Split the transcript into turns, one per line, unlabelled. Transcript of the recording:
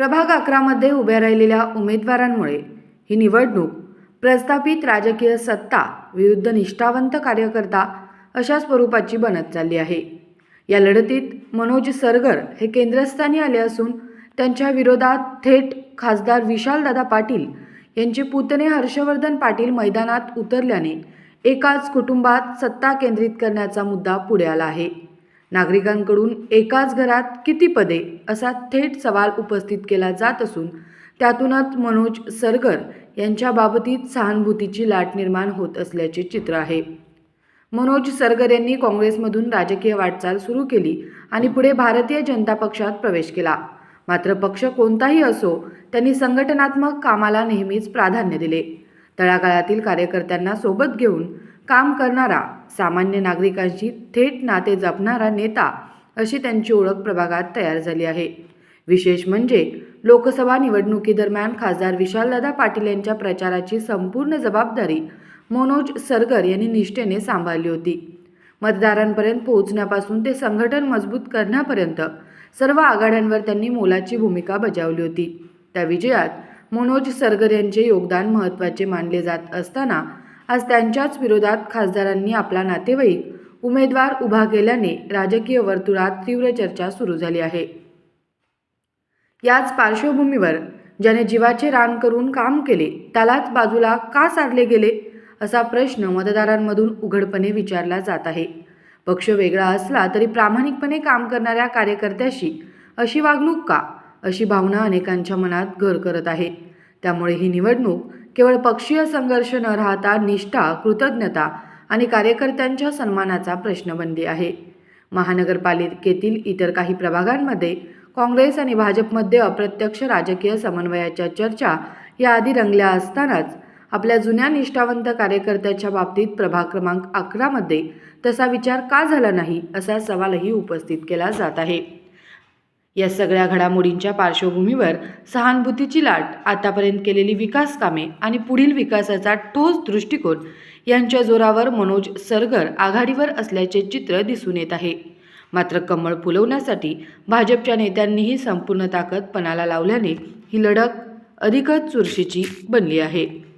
प्रभाग अकरामध्ये उभ्या राहिलेल्या उमेदवारांमुळे ही निवडणूक प्रस्थापित राजकीय सत्ता विरुद्ध निष्ठावंत कार्यकर्ता अशा स्वरूपाची बनत चालली आहे. या लढतीत मनोज सरगर हे केंद्रस्थानी आले असून त्यांच्या विरोधात थेट खासदार विशालदादा पाटील यांचे पुतणे हर्षवर्धन पाटील मैदानात उतरल्याने एकाच कुटुंबात सत्ता केंद्रित करण्याचा मुद्दा पुढे आला आहे. नागरिकांकडून एकाच घरात किती पदे असा थेट सवाल उपस्थित केला जात असून त्यातूनच मनोज सरगर यांच्या बाबतीत सहानुभूतीची लाट निर्माण होत असल्याचे चित्र आहे. मनोज सरगर यांनी काँग्रेसमधून राजकीय वाटचाल सुरू केली आणि पुढे भारतीय जनता पक्षात प्रवेश केला. मात्र पक्ष कोणताही असो त्यांनी संघटनात्मक कामाला नेहमीच प्राधान्य दिले. तळागाळातील कार्यकर्त्यांना सोबत घेऊन काम करणारा सामान्य नागरिकांशी थेट नाते जपणारा नेता अशी त्यांची ओळख प्रभागात तयार झाली आहे. विशेष म्हणजे लोकसभा निवडणुकीदरम्यान खासदार विशालदादा पाटील यांच्या प्रचाराची संपूर्ण जबाबदारी मनोज सरगर यांनी निष्ठेने सांभाळली होती. मतदारांपर्यंत पोहोचण्यापासून ते संघटन मजबूत करण्यापर्यंत सर्व आघाड्यांवर त्यांनी मोलाची भूमिका बजावली होती. त्या विजयात मनोज सरगर यांचे योगदान महत्त्वाचे मानले जात असताना आज त्यांच्याच विरोधात खासदारांनी आपला नातेवाईक उमेदवार उभा केल्याने राजकीय वर्तुळात तीव्र चर्चा सुरू झाली आहे. याच पार्श्वभूमीवर ज्याने जीवाचे रान करून काम केले त्यालाच बाजूला का सारले गेले असा प्रश्न मतदारांमधून उघडपणे विचारला जात आहे. पक्ष वेगळा असला तरी प्रामाणिकपणे काम करणाऱ्या कार्यकर्त्याशी अशी वागणूक का अशी भावना अनेकांच्या मनात घर करत आहे. त्यामुळे ही निवडणूक केवळ पक्षीय संघर्ष न राहता निष्ठा कृतज्ञता आणि कार्यकर्त्यांच्या सन्मानाचा प्रश्न बनली आहे. महानगरपालिकेतील इतर काही प्रभागांमध्ये काँग्रेस आणि भाजपमध्ये अप्रत्यक्ष राजकीय समन्वयाच्या चर्चा याआधी रंगल्या असतानाच आपल्या जुन्या निष्ठावंत कार्यकर्त्याच्या बाबतीत प्रभाग क्रमांक अकरामध्ये तसा विचार का झाला नाही असा सवालही उपस्थित केला जात आहे. या सगळ्या घडामोडींच्या पार्श्वभूमीवर सहानुभूतीची लाट आतापर्यंत केलेली विकास कामे आणि पुढील विकासाचा ठोस दृष्टिकोन यांच्या जोरावर मनोज सरगर आघाडीवर असल्याचे चित्र दिसून येत आहे. मात्र कमळ फुलवण्यासाठी भाजपच्या नेत्यांनीही संपूर्ण ताकद पणाला लावल्याने ही लढत अधिकच चुरशीची बनली आहे.